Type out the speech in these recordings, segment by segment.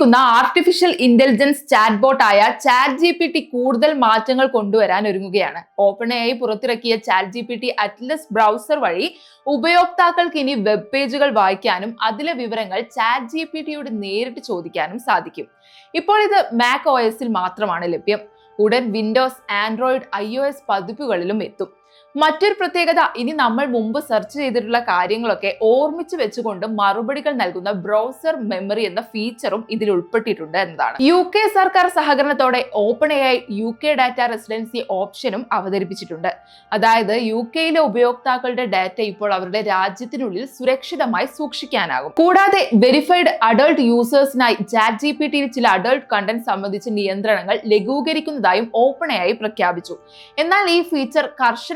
വന്നിരിക്കുന്ന artificial intelligence chat ആയ chat G P T കൂടുതൽ മാറ്റങ്ങൾ കൊണ്ടുവരാൻ ഒരുങ്ങുകയാണ്. ഓപ്പൺ ആയി പുറത്തിറക്കിയ chat G P T Atlas browser വഴി ഉപയോക്താക്കൾക്ക് ഇനി വെബ് പേജുകൾ വായിക്കാനും അതിലെ വിവരങ്ങൾ ചാറ്റ് ജി പി ടിയോട് നേരിട്ട് ചോദിക്കാനും സാധിക്കും. ഇപ്പോൾ ഇത് മാക് ഒ എസിൽ മാത്രമാണ് ലഭ്യം. ഉടൻ Windows Android I O S പതിപ്പുകളിലും എത്തും. മറ്റൊരു പ്രത്യേകത ഇനി നമ്മൾ മുമ്പ് സെർച്ച് ചെയ്തിട്ടുള്ള കാര്യങ്ങളൊക്കെ ഓർമ്മിച്ച് വെച്ചുകൊണ്ട് മറുപടികൾ നൽകുന്ന ബ്രൗസർ മെമ്മറി എന്ന ഫീച്ചറും ഇതിൽ ഉൾപ്പെട്ടിട്ടുണ്ട് എന്നതാണ്. യു കെ സർക്കാർ സഹകരണത്തോടെ open A I U K data residency ഓപ്ഷനും അവതരിപ്പിച്ചിട്ടുണ്ട്. അതായത് യു കെയിലെ ഉപയോക്താക്കളുടെ ഡാറ്റ ഇപ്പോൾ അവരുടെ രാജ്യത്തിനുള്ളിൽ സുരക്ഷിതമായി സൂക്ഷിക്കാനാകും. കൂടാതെ വെരിഫൈഡ് അഡൾട്ട് യൂസേഴ്സിനായി ചാറ്റ് ജി പി ടിയിൽ ചില അഡൾട്ട് കണ്ടന്റ് സംബന്ധിച്ച നിയന്ത്രണങ്ങൾ ലഘൂകരിക്കുന്നതായും ഓപ്പൺ എ ഐ പ്രഖ്യാപിച്ചു. എന്നാൽ ഈ ഫീച്ചർ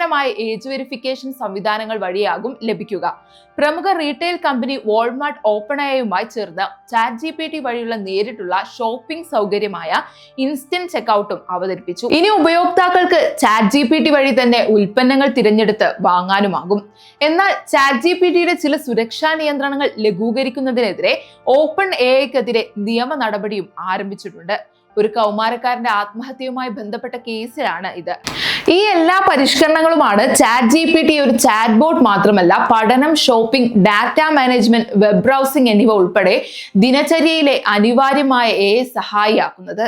കർശനമായ ഏജ് വെരിഫിക്കേഷൻ സംവിധാനങ്ങൾ വഴിയാകും ലഭിക്കുക. പ്രമുഖ റീറ്റെയിൽ കമ്പനി വാൾമാർട്ട് ഓപ്പൺ ഐയുമായി ചേർന്ന് ചാറ്റ് ജി പി ടി വഴിയുള്ള നേരിട്ടുള്ള ഷോപ്പിംഗ് സൗകര്യമായ ഇൻസ്റ്റന്റ് ചെക്ക്ഔട്ടും അവതരിപ്പിച്ചു. ഇനി ഉപയോക്താക്കൾക്ക് ചാറ്റ് ജി പി ടി വഴി തന്നെ ഉൽപ്പന്നങ്ങൾ തിരഞ്ഞെടുത്ത് വാങ്ങാനുമാകും. എന്നാൽ ചാറ്റ് ജി പി ടിയുടെ ചില സുരക്ഷാ നിയന്ത്രണങ്ങൾ ലഘൂകരിക്കുന്നതിനെതിരെ ഓപ്പൺ എ ഐക്കെതിരെ നിയമ നടപടിയും ആരംഭിച്ചിട്ടുണ്ട്. ഒരു കൗമാരക്കാരന്റെ ആത്മഹത്യയുമായി ബന്ധപ്പെട്ട കേസിലാണ് ഇത്. ഈ എല്ലാ പരിഷ്കരണങ്ങളുമാണ് ചാറ്റ് ജി പി ടി ഒരു ചാറ്റ് ബോട്ട് മാത്രമല്ല പഠനം shopping data management web browsing എന്നിവ ഉൾപ്പെടെ ദിനചര്യയിലെ അനിവാര്യമായ എ സഹായിയാക്കുന്നത്.